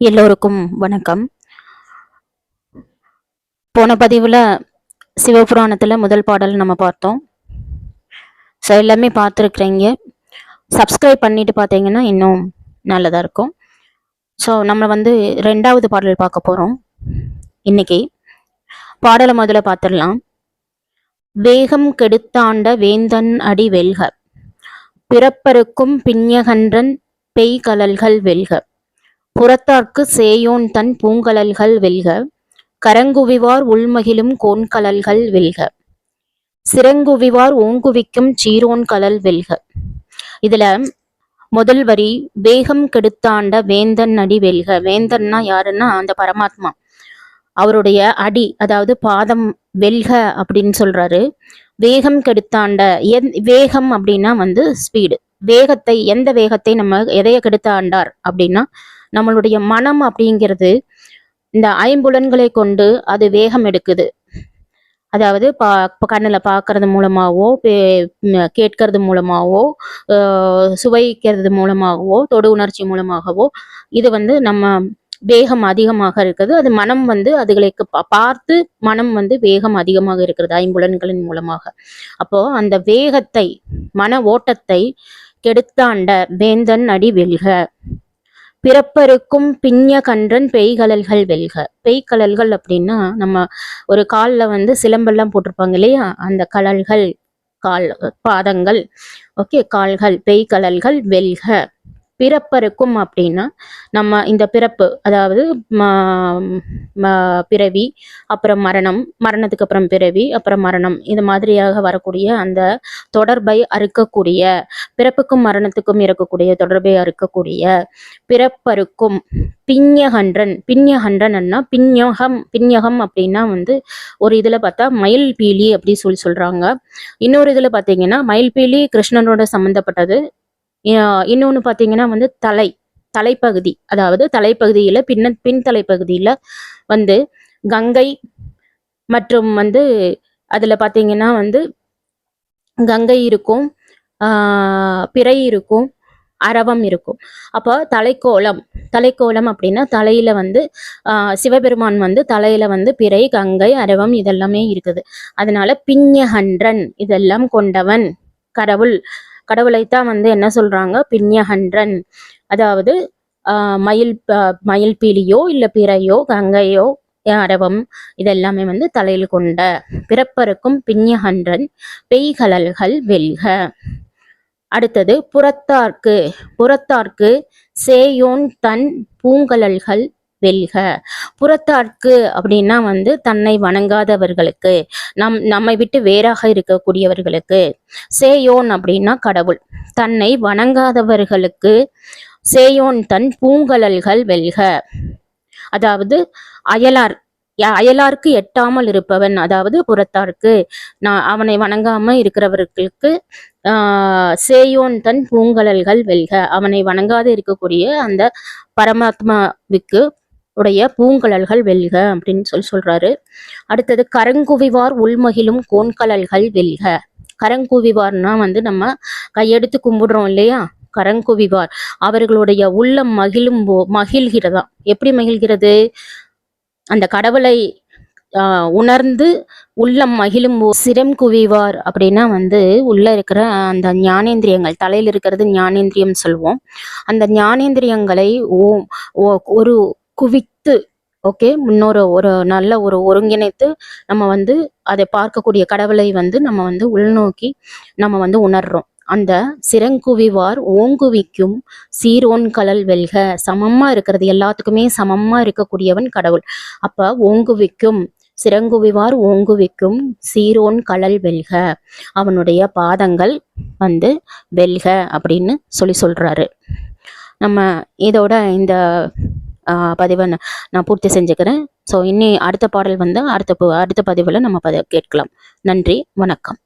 எல்லோருக்கும் வணக்கம். போன பதிவில் சிவபுராணத்தில் முதல் பாடல் நம்ம பார்த்தோம். ஸோ எல்லாமே பார்த்துருக்குறீங்க. சப்ஸ்கிரைப் பண்ணிட்டு பார்த்தீங்கன்னா இன்னும் நல்லதாக இருக்கும். ஸோ நம்ம வந்து ரெண்டாவது பாடல் பார்க்க போகிறோம் இன்னைக்கு பாடலை முதல்ல பார்த்துடலாம். வேகம் கெடுத்தாண்ட வேந்தன் அடி வெல்க. பிறப்பருக்கும் பிஞ்ஞகன்றன் பெய்கலல்கள் வெல்க. புறத்தார்க்கு சேயோன் தன் பூங்கலல்கள் வெல்க கரங்குவிவார் உள்மகிழும் கோன்கலல்கள் வெல்க. சிறங்குவிவார் ஓங்குவிக்கும் சீரோன் கலல் வெல்க. இதுல முதல் வரி வேகம் கெடுத்தாண்ட வேந்தன் அடி வெல்க. வேந்தன்னா யாருன்னா அந்த பரமாத்மா. அவருடைய அடி அதாவது பாதம் வெல்க அப்படின்னு சொல்றாரு. வேகம் கெடுத்தாண்ட எந் வேகம் அப்படின்னா வந்து ஸ்பீடு வேகத்தை எந்த வேகத்தை நம்ம எதைய கெடுத்தாண்டார் அப்படின்னா நம்மளுடைய மனம் அப்படிங்கிறது இந்த ஐம்புலன்களை கொண்டு அது வேகம் எடுக்குது. அதாவது பா கண்ணில் பார்க்கறது மூலமாகவோ கேட்கறது மூலமாகவோ சுவைக்கிறது மூலமாகவோ தொடு உணர்ச்சி மூலமாகவோ இது வந்து நம்ம வேகம் அதிகமாக இருக்குது. அது மனம் வந்து அதுகளுக்கு பார்த்து மனம் வந்து வேகம் அதிகமாக இருக்கிறது ஐம்புலன்களின் மூலமாக. அப்போ அந்த வேகத்தை மன ஓட்டத்தை கெடுத்தாண்ட வேந்தன் அடி வெல்க. பிறப்பருக்கும் பிஞ்ஞ கன்றன் பெய்கலல்கள் வெல்க. பெய்கலல்கள் அப்படின்னா நம்ம ஒரு காலில் வந்து சிலம்பெல்லாம் போட்டிருப்பாங்க இல்லையா? அந்த கலல்கள் கால் பாதங்கள் ஓகே கால்கள் பெய்கலல்கள் வெல்க. பிறப்பருக்கும் அப்படின்னா நம்ம இந்த பிறப்பு அதாவது பிறவி அப்புறம் மரணம் மரணத்துக்கு அப்புறம் பிறவி அப்புறம் மரணம் இது மாதிரியாக வரக்கூடிய அந்த தொடர்பை அறுக்கக்கூடிய பிறப்புக்கும் மரணத்துக்கும் இருக்கக்கூடிய தொடர்பை அறுக்கக்கூடிய பிறப்பருக்கும் பிஞ்ஞகன்றன் பிஞ்ஞகன்றன்னா பிஞ்ஞகம் பிஞ்ஞகம் அப்படின்னா வந்து ஒரு இதுல பார்த்தா மயில் பீலி அப்படின்னு சொல்லி சொல்றாங்க. இன்னொரு இதுல பாத்தீங்கன்னா மயில் பீலி கிருஷ்ணனோட சம்மந்தப்பட்டது இன்னொன்று பார்த்தீங்கன்னா வந்து தலை தலைப்பகுதி. அதாவது தலைப்பகுதியில் பின்ன பின் தலைப்பகுதியில் வந்து கங்கை மற்றும் வந்து அதில் பார்த்தீங்கன்னா வந்து கங்கை இருக்கும் பிறை இருக்கும் அரவம் இருக்கும். அப்போ தலைக்கோலம் தலைக்கோலம் அப்படின்னா தலையில வந்து சிவபெருமான் வந்து தலையில வந்து பிறை கங்கை அரவம் இதெல்லாமே இருக்குது. அதனால பிஞ்சஹன்றன் இதெல்லாம் கொண்டவன் கடவுள். கடவுளைத்தான் வந்து என்ன சொல்றாங்க? பின்யஹன்றன் அதாவது மயில் மயில் பீலியோ இல்லை பிறையோ கங்கையோ அரவம் இதெல்லாமே வந்து தலையில் கொண்ட பிறப்பருக்கும் பின்யஹன்றன் பெய்கலல்கள் வெல்க. அடுத்தது புறத்தார்க்கு. புறத்தார்க்கு சேயோன் தன் பூங்கலல்கள் வெல்க. புறத்தார்க்கு அப்படின்னா வந்து தன்னை வணங்காதவர்களுக்கு நம் நம்மை விட்டு வேறாக இருக்கக்கூடியவர்களுக்கு. சேயோன் அப்படின்னா கடவுள். தன்னை வணங்காதவர்களுக்கு சேயோன் தன் பூங்கலல்கள் வெல்க. அதாவது அயலார் அயலாருக்கு எட்டாமல் இருப்பவன் அதாவது புறத்தாருக்கு. நான் அவனை வணங்காம இருக்கிறவர்களுக்கு சேயோன் தன் பூங்கலல்கள் வெல்க. அவனை வணங்காது இருக்கக்கூடிய அந்த பரமாத்மாவுக்கு உடைய பூங்கலல்கள் வெல்க அப்படின்னு சொல்லி சொல்றாரு. அடுத்தது கரங்குவிவார் உள்மகிழும் கோன்கலல்கள் வெல்க. கரங்குவிவார்னா வந்து நம்ம கையெடுத்து கும்பிடுறோம் இல்லையா? கரங்குவிவார். அவர்களுடைய உள்ளம் மகிழும் போ மகிழ்கிறதா? எப்படி மகிழ்கிறது? அந்த கடவுளை உணர்ந்து உள்ளம் மகிழும் சிரம் குவிவார் அப்படின்னா வந்து உள்ள இருக்கிற அந்த ஞானேந்திரியங்கள் தலையில் இருக்கிறது ஞானேந்திரியம் சொல்லுவோம். அந்த ஞானேந்திரியங்களை ஓ ஒரு குவித்து ஓகே முன்னொரு ஒரு நல்ல ஒரு ஒருங்கிணைத்து நம்ம வந்து அதை பார்க்கக்கூடிய கடவுளை வந்து நம்ம வந்து உள்நோக்கி நம்ம வந்து உணர்றோம். அந்த சிறங்குவிவார் ஓங்குவிக்கும் சீரோன் கலல் வெல்க சமமாக இருக்கிறது எல்லாத்துக்குமே சமமாக இருக்கக்கூடியவன் கடவுள். அப்போ ஓங்குவிக்கும் சிறங்குவிவார் ஓங்குவிக்கும் சீரோன் கலல் வெல்க அவனுடைய பாதங்கள் வந்து வெல்க அப்படின்னு சொல்லி சொல்கிறாரு நம்ம இதோட இந்த பதிவை நான் பூர்த்தி செஞ்சுக்கிறேன். ஸோ இன்னி அடுத்த பாடல் வந்து அடுத்த அடுத்த பதிவில் நம்ம பதி கேட்கலாம். நன்றி வணக்கம்.